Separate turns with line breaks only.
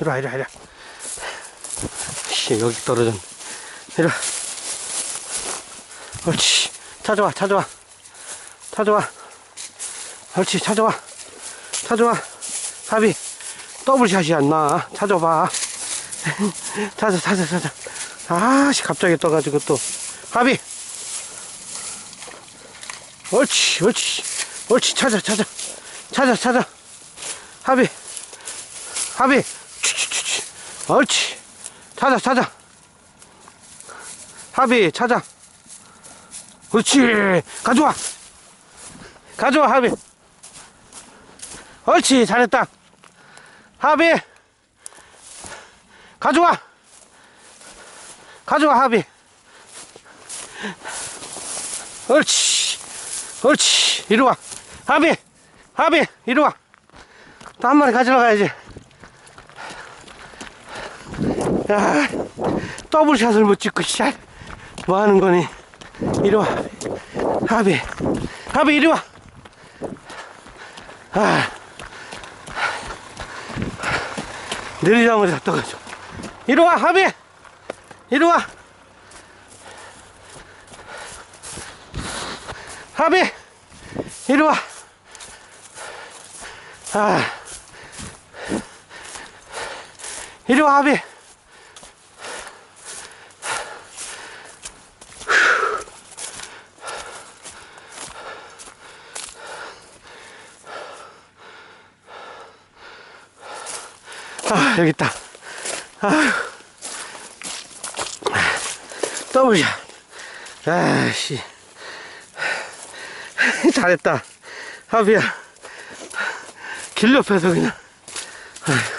이리 와, 이리 와, 이리 와. 씨, 여기 떨어졌네. 이리 와. 옳지. 찾아와, 찾아와. 찾아와. 옳지, 찾아와. 찾아와. 합이 더블샷이 안 나. 찾아봐. 찾아, 찾아, 찾아. 아씨, 갑자기 떠가지고 또. 합이. 옳지, 옳지. 옳지, 찾아, 찾아. 찾아, 찾아. 합이. 합이. 옳지. 찾아, 찾아. 합이, 찾아. 그렇지. 가져와. 가져와, 합이. 옳지. 잘했다. 합이. 가져와. 가져와, 합이. 옳지. 옳지. 이리 와. 합이. 합이. 이리 와. 또 한 마리 가지러 가야지. 야, 더블샷을 못 찍고, 씨. 뭐 하는 거니? 이리 와. 합이. 합이, 이리 와. 아. 느리장을 잡다가지고. 이리 와, 합이. 이리 와. 합이. 이리 와. 아. 이리 와, 합이. 아, 여기 있다. 아휴. 더블샷. 아씨. 잘했다. 합이야. 길 옆에서 그냥. 아휴.